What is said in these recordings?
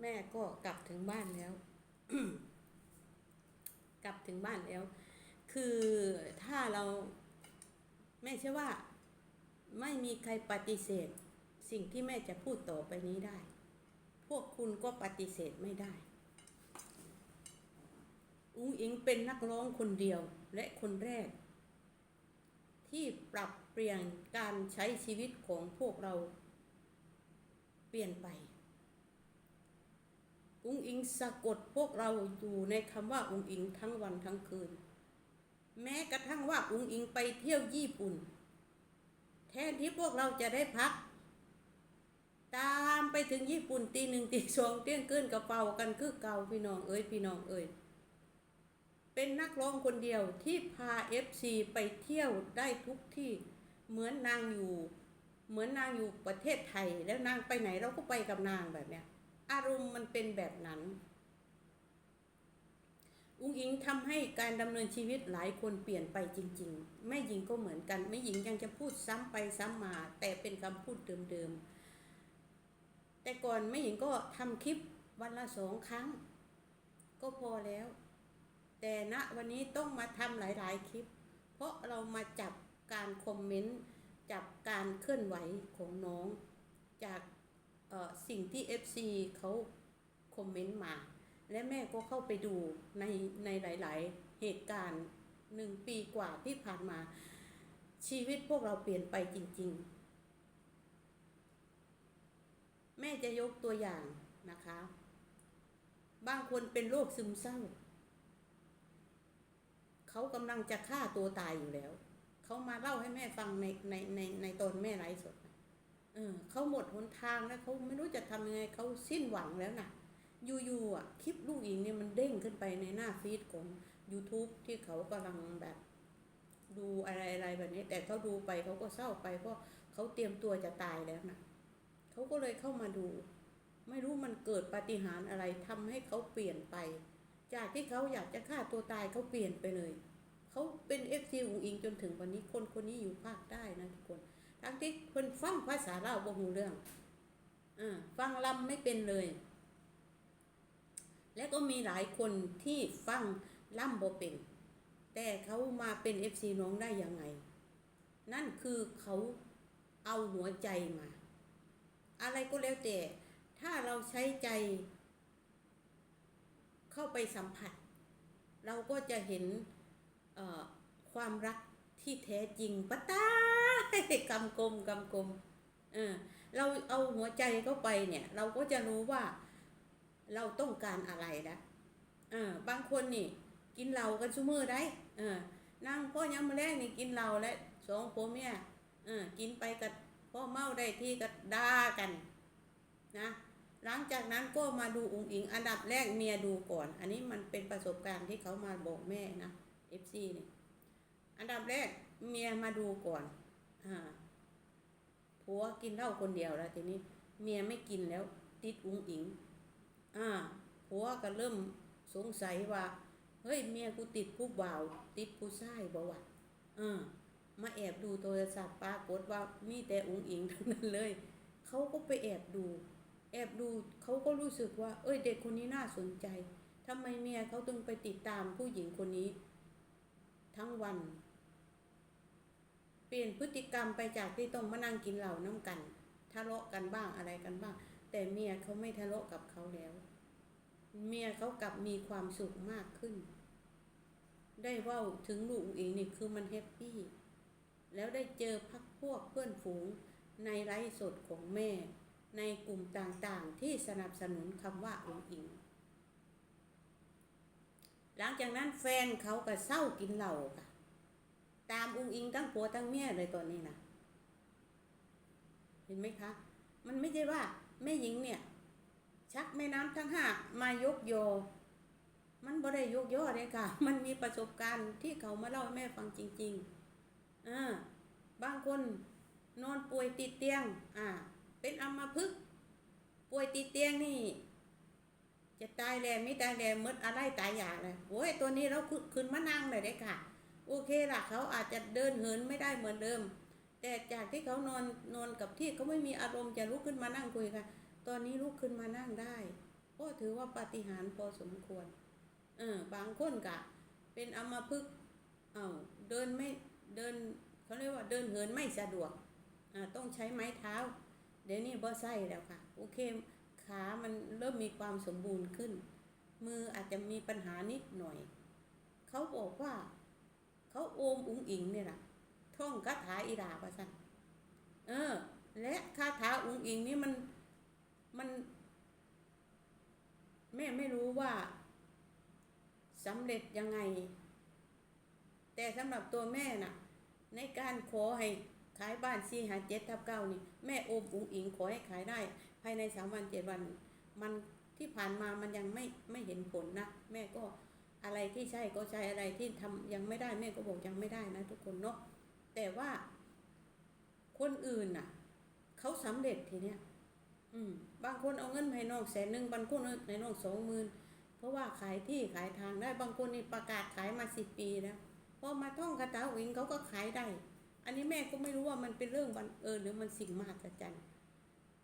แม่ก็กลับถึงบ้านแล้ว กลับถึงบ้านแล้ว คือถ้าเราแม่เชื่อว่า ไม่มีใครปฏิเสธ สิ่งที่แม่จะพูดต่อไปนี้ได้ พวกคุณก็ปฏิเสธไม่ได้อุ้งอิงเป็นนักร้องคนเดียวและคนแรก ที่ปรับเปลี่ยนการใช้ชีวิตของพวกเรา เปลี่ยนไป อุงอิงสะกดพวกเราอยู่ในคำว่าอุงอิงทั้งวันทั้งคืน แม้กระทั่งว่าอุงอิงไปเที่ยวญี่ปุ่น แทนที่พวกเราจะได้พัก ตามไปถึงญี่ปุ่นตีหนึ่งตีสองเที่ยงคืนกระเป๋ากันคือเก่าพี่น้องเอ้ยพี่น้องเอ้ยเป็นนักร้องคนเดียวที่พาเอฟซีไปเที่ยวได้ทุกที่เหมือนนางอยู่ เหมือนนางอยู่ประเทศไทย แล้วนางไปไหนเราก็ไปกับนางแบบเนี้ย อารมณ์มันเป็นแบบนั้น อุ้งอิงทำให้การดำเนินชีวิตหลายคนเปลี่ยนไปจริง ๆ แม่หญิงก็เหมือนกัน แม่หญิงยังจะพูดซ้ำไปซ้ำมา แต่เป็นคำพูดเดิมๆ แต่ก่อนแม่หญิงก็ทำคลิปวันละสองครั้ง ก็พอแล้ว แต่ณวันนี้ต้องมาทำหลายๆ คลิป เพราะเรามาจับการคอมเมนต์จับการเคลื่อนไหวของน้องจาก สิ่งที่ FC เขาคอมเมนต์มา และแม่ก็เข้าไปดูในในหลาย ๆ เหตุการณ์หนึ่งปีกว่าที่ผ่านมา ชีวิตพวกเราเปลี่ยนไปจริง ๆ แม่จะยกตัวอย่างนะคะ บางคนเป็นโรคซึมเศร้า เขากำลังจะฆ่าตัวตายอยู่แล้ว เขามาเล่าให้แม่ฟังในในในในตอนแม่ไลฟ์สด เออเขาหมดหนทางแล้วเขาไม่รู้จะทำยังไงเขาสิ้นหวังแล้วนะอยู่ๆอะคลิปลูกอิงเนี่ยมันเด้งขึ้นไปในหน้าฟีดของ YouTube ที่เขากำลังแบบดูอะไรอะไรแบบนี้ แต่เขาดูไปเขาก็เศร้าไปเพราะเขาเตรียมตัวจะตายแล้วนะเขาก็เลยเข้ามาดู ไม่รู้มันเกิดปาฏิหาริย์อะไรทำให้เขาเปลี่ยนไป จากที่เขาอยากจะฆ่าตัวตายเขาเปลี่ยนไปเลยเขาเป็นเอฟซีอุงอิงจนถึงวันนี้คนคนนี้อยู่ภาคใต้นะทุกคน ทั้งที่คนฟังภาษาลาบ่ฮู้เรื่องอ่าฟังลำไม่เป็นเลย และก็มีหลายคนที่ฟังล่ำบ่เป็น แต่เขามาเป็นเอฟซีน้องได้ยังไง นั่นคือเขาเอาหัวใจมา อะไรก็แล้วแต่ ถ้าเราใช้ใจ เข้าไปสัมผัส เราก็จะเห็นความรักที่แท้จริงปะตา กำกลมกำกลมเออเราเอาหัวใจเข้าไปเนี่ย เราก็จะรู้ว่าเราต้องการอะไรนะเออบางคนนี่ กินเหล้ากันชั่วมือได้ เออนั่งพ่อยามมาแรกนี่กินเหล้าและสองผัวเมียเออกินไปกับพ่อเมาได้ที่ก็ด่ากัน นะหลังจากนั้นก็มาดูองค์อิง อันดับแรกเมียดูก่อน อันนี้มันเป็นประสบการณ์ที่เขามาบอกแม่นะ FC นี่อันดับแรกเมียมาดูก่อน ผัวกินเหล้าคนเดียวแล้ว ทีนี้ เมียไม่กินแล้ว ติดอุ้งอิง อ่าผัวก็เริ่มสงสัยว่า เฮ้ย เมียกูติดผู้บ่าว ติดผู้ชายบ่วะอ่ามาแอบดูโทรศัพท์ปรากฏว่ามีแต่อุ้งอิงทั้งนั้นเลย เขาก็ไปแอบดู แอบดูเขาก็รู้สึกว่า เอ้ย เด็กคนนี้น่าสนใจทำไมเมียเขาถึงไปติดตามผู้หญิงคนนี้ ทั้งวัน ปลี่ยนพฤติกรรมไปจากที่ต้องมานั่งกินเหล้าน้ำกันทะเลาะกันบ้างอะไรกันบ้าง แต่เมียเขาไม่ทะเลาะกับเขาแล้ว เมียเขากลับมีความสุขมากขึ้น ได้ว่าถึงลูกเองนี่คือมันแฮปปี้ แล้วได้เจอพักพวกเพื่อนฝูงในไลฟ์สดของแม่ ในกลุ่มต่างๆที่สนับสนุนคำว่าองอิง หลังจากนั้นแฟนเขาก็เศร้ากินเหล้าค่ะ ตามอุ้งอิงทั้งผัวทั้งเมียเลยตอนนี้นะเห็นไหมคะ มันไม่ใช่ว่าแม่หญิงเนี่ย ชักแม่น้ำทั้งห้ามายกโย มันบ่ได้ยกย่อเลยค่ะ มันมีประสบการณ์ที่เขามาเล่าให้แม่ฟังจริงๆอ่าบางคนนอนป่วยติดเตียง อ่า เป็นอัมพฤกษ์ป่วยติดเตียงนี่ จะตายแล้วไม่ตายแล้วมดอะไรตายอยากเลยโอ้ยตัวนี้เราขึ้นมานั่งเลยได้ค่ะ โอเคล่ะเขาอาจจะเดินเหินไม่ได้เหมือนเดิม แต่จากที่เขานอนนอนกับที่เขาไม่มีอารมณ์จะลุกขึ้นมานั่งคุยกันตอนนี้ลุกขึ้นมานั่งได้ก็ถือว่าปาฏิหาริย์พอสมควรเออบางคนกะ เป็นอัมพฤกเอ้าเดินไม่เดินเขาเรียกว่าเดินเหินไม่สะดวกอ่าต้องใช้ไม้เท้า เดี๋ยวนี้บ่ใส่แล้วค่ะโอเคขามันเริ่มมีความสมบูรณ์ขึ้น มืออาจจะมีปัญหานิดหน่อย เขาบอกว่า เขาโอมอุ๋งอิงเนี่ยละท่องคาถาอีดาประสันเออ และคาถาอุ๋งอิงนี่มันมัน แม่ไม่รู้ว่าสำเร็จยังไง แต่สำหรับตัวแม่น่ะ ในการขอให้ขายบ้านซีหาเจ็ดทับเก้านี่ แม่โอมอุ๋งอิงขอให้ขายได้ ภายในสามวันเจ็ดวัน มันที่ผ่านมามันยังไม่ไม่เห็นผลนะ แม่ก็ อะไรที่ใช่ก็ใช่อะไรที่ทำยังไม่ได้แม่ก็บอกยังไม่ได้นะทุกคนเนาะแต่ว่าคนอื่นน่ะเขาสำเร็จทีเนี้ยอืม บางคนเอาเงินให้น้องแสนหนึ่งบางคนให้น้องสองหมื่นเพราะว่าขายที่ขายทางได้บางคนนี่ประกาศขายมาสิบปีแล้วพอมาท่องคาถาวิงเขาก็ขายได้ อันนี้แม่ก็ไม่รู้ว่ามันเป็นเรื่องบังเอิญหรือมันสิ่งมหัศจรรย์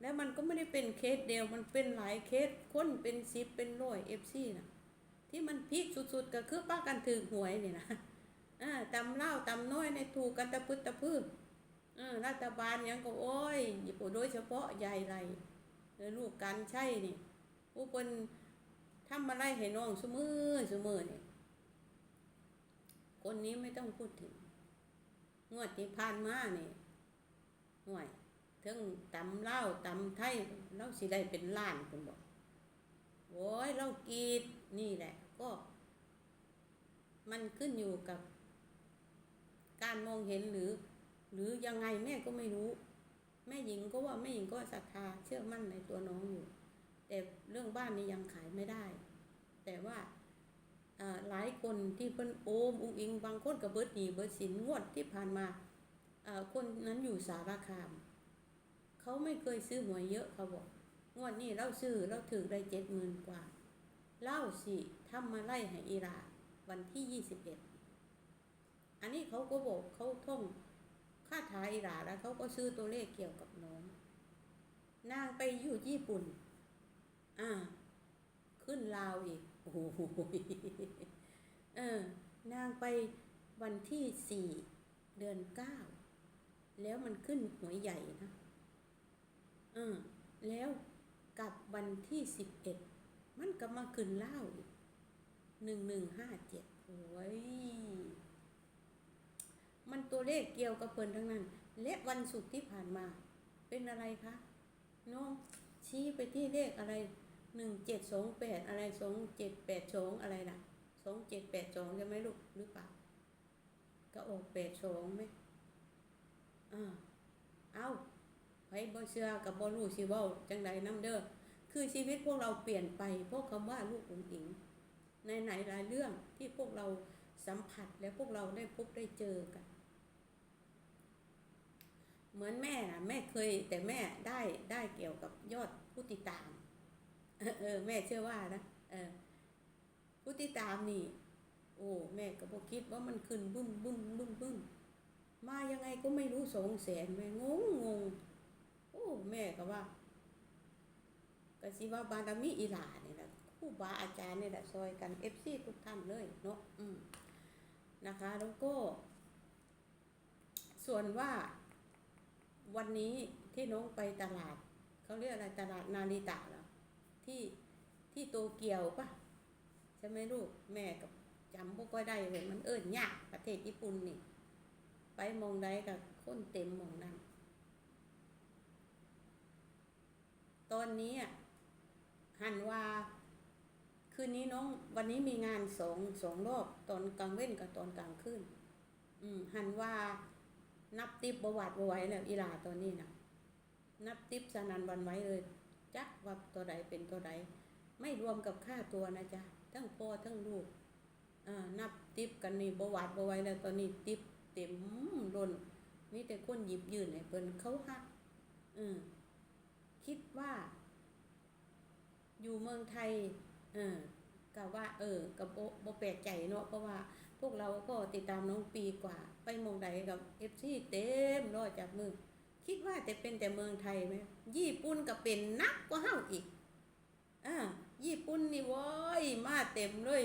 แล้วมันก็ไม่ได้เป็นเคสเดียวมันเป็นหลายเคสคนเป็นสิบเป็นร้อยเอฟซีนะ ที่มันพีคสุดๆ ก็คือป้ากันถือหวยนี่นะอ่าตำเล่าตำน้อยในถูกกันตะพึดตะพือเอรัฐบาลยังก็โอ้ยญี่ปุ่นโดยเฉพาะใหญ่ไรลูกกันใช่นี่ผู้คนทำอะไรให้น้องสมือสมือเนี่ยคนนี้ไม่ต้องพูดถึง งวดที่ผ่านมาเนี่ยห่วยถึงตำเล่าตำไทยเราสิได้เป็นล้านคุณบอกโอ้ยเรากีดนี่แหละ ก็ มันขึ้นอยู่กับ การมองเห็นหรือ หรือยังไงแม่ก็ไม่รู้ แม่หญิงก็ว่าแม่หญิงก็ศรัทธาเชื่อมั่นในตัวน้องอยู่ แต่เรื่องบ้านนี้ยังขายไม่ได้ แต่ว่าหลายคนที่เพิ่นโอมอุ้งอิงบางคนกับเบิดหนีเบิดสินงวดที่ผ่านมาอ่าคนนั้นอยู่สารคาม เขาไม่เคยซื้อหวยเยอะเขาบอก งวดนี้เราซื้อเราถือได้เจ็ดหมื่นกว่า เล่าสิทำมาไล่ให้อีราวันที่ยี่สิบเอ็ดอันนี้เขาก็บอกเขาท่องคาถาอีราแล้วเขาก็ซื้อตัวเลขเกี่ยวกับน้อง นางไปอยู่ญี่ปุ่น อ่า ขึ้นลาวอีก โอ้โหเออนางไปวันที่สี่เดือนเก้าแล้วมันขึ้นหวยใหญ่นะเออแล้วกับวันที่สิบเอ็ด มันก็มาขึ้นเล่าอีกหนึ่งหนึ่งห้าเจ็ดโอ้ย มันตัวเลขเกี่ยวกับเพิ่นทั้งนั้น และวันศุกร์ที่ผ่านมา เป็นอะไรคะน้องชี้ไปที่เลขอะไรหนึ่งเจ็ดสองแปดอะไรสองเจ็ดแปดสองอะไรนะสองเจ็ดแปดสองใช่ไหมลูกหรือเปล่าก็ออกแปดสองไหมอ่าเอาไผบ่เชื่อกับบ่รู้สิเว้าจังใดน้ำเด้อ คือชีวิตพวกเราเปลี่ยนไปเพราะคำว่าลูกอุ๋งอิง ในไหนหลายเรื่องที่พวกเราสัมผัสและพวกเราได้พบได้เจอกัน เหมือนแม่นะแม่เคยแต่แม่ได้ได้เกี่ยวกับยอดผู้ติดตาม เออเออแม่เชื่อว่านะเออผู้ติดตามนี่ โอ้แม่ก็บอกคิดว่ามันขึ้นบึ้มบึ้มบึ้มบึ้มมายังไงก็ไม่รู้สองแสนแม่งงงงโอ้แม่ก็ว่า ก็สิว่าบารมีอีหลาเนี่ยแหละครูบาอาจารย์เนี่ยแหละซอยกันเอฟซีทุกท่านเลยเนาะอืมนะคะแล้วก็ ส่วนว่าวันนี้ที่น้องไปตลาดเขาเรียกอะไรตลาดนาริตะเหรอที่ที่โตเกียวปะใช่ไหมลูกแม่กับจำพวกก็ได้เลยมันเอิญยากประเทศญี่ปุ่นนี่ ไปมองใดกับคนเต็มมองนั้นตอนนี้อะ หันว่า คืนนี้น้องวันนี้มีงานสองสองรอบตอนกลางเว้นกับตอนกลางคืนอืมหันว่านับติบประวัติไว้แล้วอีหลาตัวนี้นะนับติบสนันวันไว้เลยจักว่าตัวใดเป็นตัวใดไม่รวมกับค่าตัวนะจ๊ะทั้งพ่อทั้งลูกอ่านับติบกันนี่ประวัติไว้แล้วตอนนี้ติบเต็มล้นมีแต่คนหยิบยื่นให้เพิ่นเขาฮักอืมคิดว่า อยู่เมืองไทยเออกับว่า เออกับโบแปลกใจเนาะเพราะว่าพวกเราก็ติดตามน้องปีกว่า ไปมองใดกับเอฟซีเต็มรอจับมือคิดว่าแต่เป็นแต่เมืองไทยไหมญี่ปุ่นก็เป็นนักกว่าเฮาอีกอ่าญี่ปุ่นนี่ว้ยมาเต็มเลย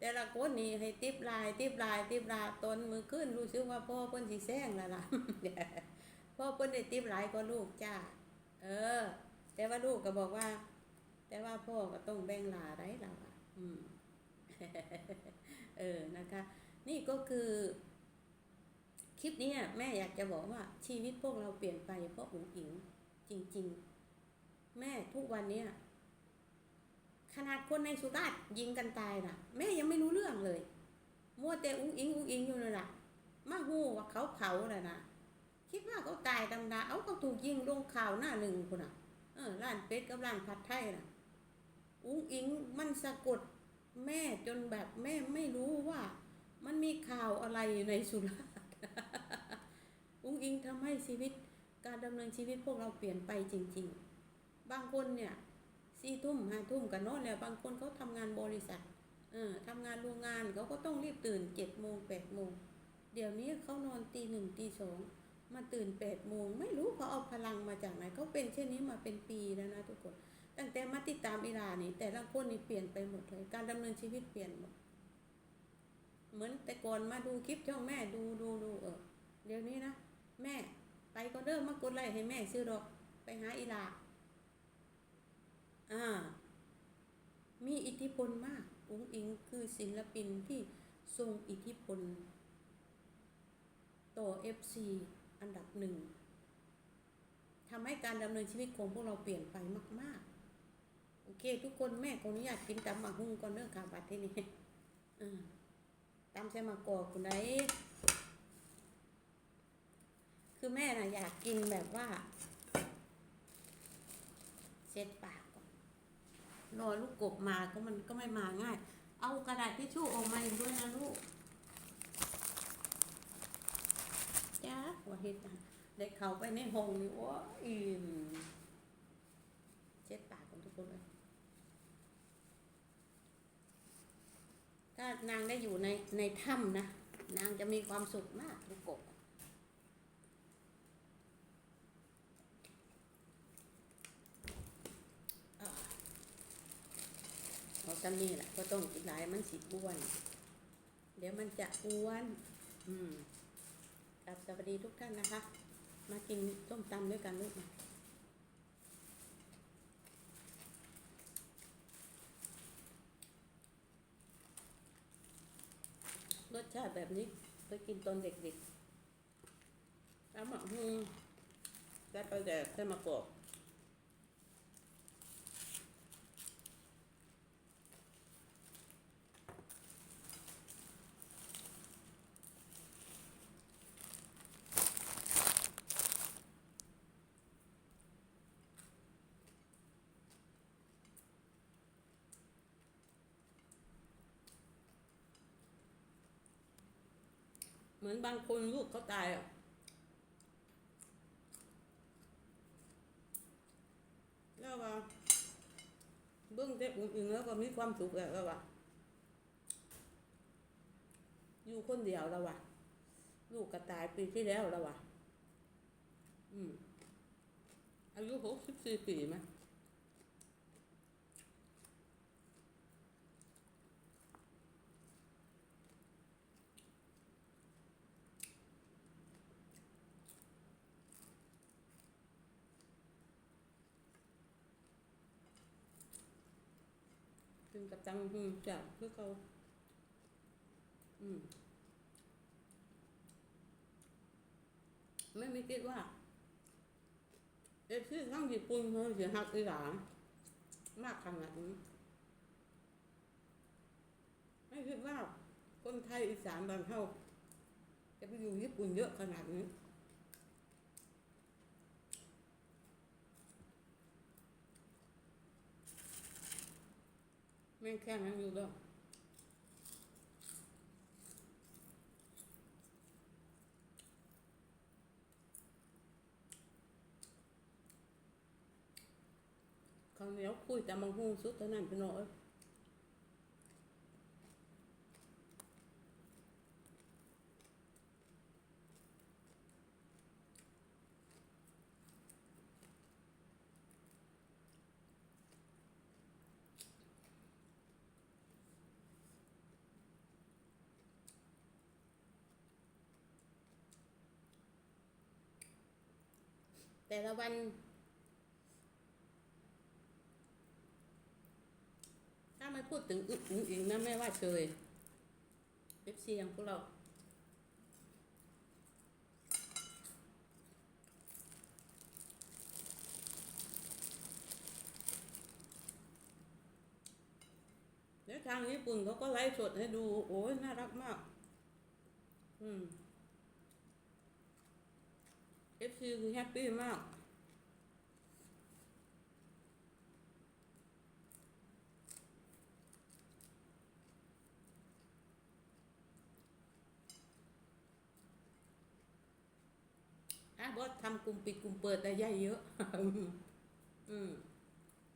แต่ละคนนี่ให้ติบลาย ติบลาย ติบลายตนมือขึ้นรู้สึกว่าพ่อเพิ่นสิแซงแล้วล่ะพ่อเพิ่นได้ติบหลายกว่าลูกจ้าเออ แต่ว่าลูกก็บอกว่า แต่ว่าพ่อก็ต้องแบ่งหลาได้ล่ะว่ะอืมเออนะคะ นี่ก็คือ คลิปนี้แม่อยากจะบอกว่าชีวิตพวกเราเปลี่ยนไปเพราะอุ๋งอิงจริง ๆ แม่ทุกวันเนี้ยขนาดคนในสุราษฎร์ยิงกันตายน่ะ แม่ยังไม่รู้เรื่องเลย มัวแต่อุ้งอิงอุ้งอิงอยู่เลยล่ะมาหูว่าเขาเผาเลยนะคิดว่าเขาตายดำดาเอาเขาถูกยิงลงข่าวหน้าหนึ่งคนน่ะเออร้านเป็ดกับร้านผัดไทยน่ะ อุ้งอิงมันสะกดแม่จนแบบแม่ไม่รู้ว่า มันมีข่าวอะไรในสุราษฎร์อุ้งอิงทำให้ชีวิตการดำเนินชีวิตพวกเราเปลี่ยนไปจริง ๆ บางคนเนี่ยสี่ทุ่มห้าทุ่มกันนอนแล้วบางคนเขาทำงานบริษัท เออทำงานโรงงานเขาก็ต้องรีบตื่นเจ็ดโมงแปดโมงเดี๋ยวนี้เขานอนตีหนึ่งตีสองมาตื่นแปดโมงไม่รู้เขาเอาพลังมาจากไหนเขาเป็นเช่นนี้มาเป็นปีแล้วนะทุกคน ตั้งแต่มาติดตามอีลานี่ แต่ละคนนี่เปลี่ยนไปหมดเลย การดำเนินชีวิตเปลี่ยนหมด เหมือนแต่ก่อนมาดูคลิปช่องแม่ดูดูดูเออเดี๋ยวนี้นะแม่ไปก็เริ่มมากดไลค์ให้แม่ซื้อดอกไปหาอีลาอ่า มีอิทธิพลมากอุ้งอิงคือศิลปินที่ทรงอิทธิพล ต่อ FC อันดับหนึ่งทำให้การดำเนินชีวิตของพวกเราเปลี่ยนไปมาก ๆ โอเค ทุกคนแม่ขออนุญาตกินตำหมักหุ่งก่อนเรื่องข่าวบัตรที่นี่อืมตำใส่มะกอกคุณไดคือแม่น่ะอยากกินแบบว่าเช็ดปากก่อนรอลูกกบมาก็มันก็ไม่มาง่าย เอากระดาษทิชชู่ออกมาอีกด้วยนะลูกจ้าหัวเห็ดนเด็กเขาไปในห้องนี่โอ้ยเช็ดปากของทุกคนเลยานางได้อยู่ในในถ้ำนะ นางจะมีความสุขมากลูกกบเอาจำนี่แหละก็ต้องกินหลายมันสิอ้วน เดี๋ยวมันจะอ้วน อืมครับสวัสดีทุกท่านนะคะ มากินส้มตำด้วยกันลูกมา รสชาติ แบบนี้ไปกินตอนเด็กๆแล้วหมักฮูได้ไปแดกได้มากรอก มือนบางคนลูกเขาตายอะแล้วว่าเบื้องแต่อุ่นแล้วก็มีความสุขแล้วว่าอยู่คนเดียวแล้วว่ะ ลูกก็ตายปีที่แล้วแล้วว่ะ อืมอายุหกสิบสี่ปีไหม กินกับตังหืมจ้ะเพื่อเขาอืม ไม่ไม่คิดว่าเอฟซีทั้งญี่ปุ่นเขาจะหักอีหลานมากขนาดนี้ไม่คิดว่าคนไทยอีสานบางเท่าจะไปอยู่ญี่ปุ่นเยอะขนาดนี้ ม่งแค่นั้นอยู่แล้วข้าวเหนียวคุยแต่มังหูสุดเท่านั้นพี่น้อย แต่ละวัน ถ้าไม่พูดถึงอึอึอีกนะแม่ว่าเชยเอฟซีอย่างพวกเรา แล้วทางญี่ปุ่นเขาก็ไลฟ์สดให้ดู โอ้ยน่ารักมาก อืม เอฟซีคือแฮปปี้มากถ้าบอสทำกลุ่มปิดกลุ่มเปิดได้ย่ายเยอะ อืม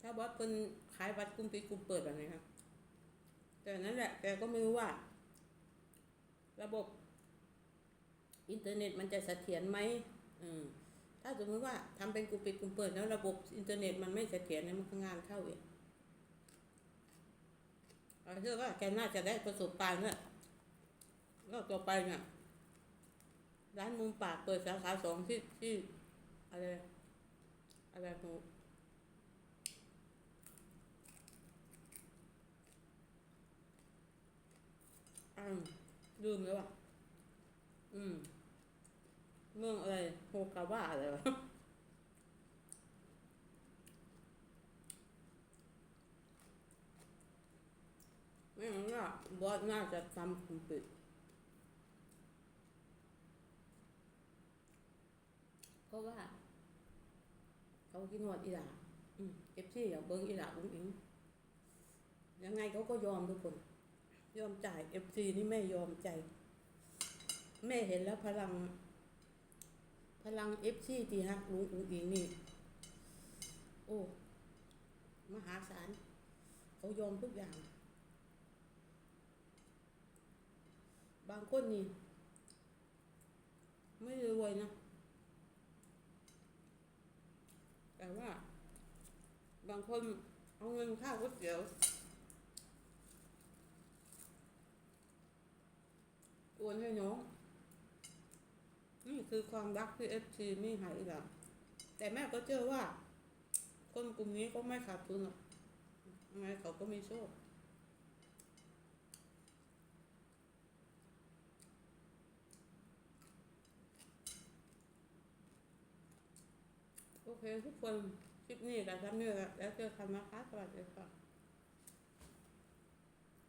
ถ้าบอสเป็นขายบัตรกลุ่มปิดกลุ่มเปิดแบบนี้ครับ แต่นั่นแหละแกก็ไม่รู้ว่า ระบบ อินเทอร์เน็ตมันจะเสถียรไหม ถ้าสมมติว่าทำเป็นกลุ่มปิดกลุ่มเปิดแล้วระบบอินเทอร์เน็ตมันไม่เสถียรเนี่ยมันก็งานเข้าอีกเราเชื่อว่าแกน่าจะได้ประสบการณ์เนี่ยแล้วต่อไปเนี่ยร้านมุมปากเปิดสาขาสองที่ที่อะไรอะไรหนูอ้าวลืมแล้วอะอืม เมืองอะไรโฮกาว่าอะไรวะไม่งั้นก็บอสน่าจะทำคุมปิดเพราะว่า เขากินหอดอีหลาอืมเอฟซีอยากเบิ้งอีหลาอุ้งอิงยังไงเขาก็ยอมทุกคน ยอมจ่ายเอฟซีนี่แม่ยอมใจ แม่เห็นแล้วพลัง พลังเอฟซีที่ฮักลุงอุ้งอิงนี่ โอ้ มหาศาลเขายอมทุกอย่าง บางคนนี่ ไม่รวยนะ แต่ว่า บางคนเอาเงินค่าก๋วยเตี๋ยวโอนให้น้อง คือความรักที่เอฟซีมีให้อีกแล้วแต่แม่ก็เชื่อว่า คนกลุ่มนี้ก็ไม่ขาดทุนหรอกยังไงเขาก็มีโชคโอเคทุกคนคลิปนี้ก็ทำนี่และแล้วเจอกันนะคะสวัสดีค่ะ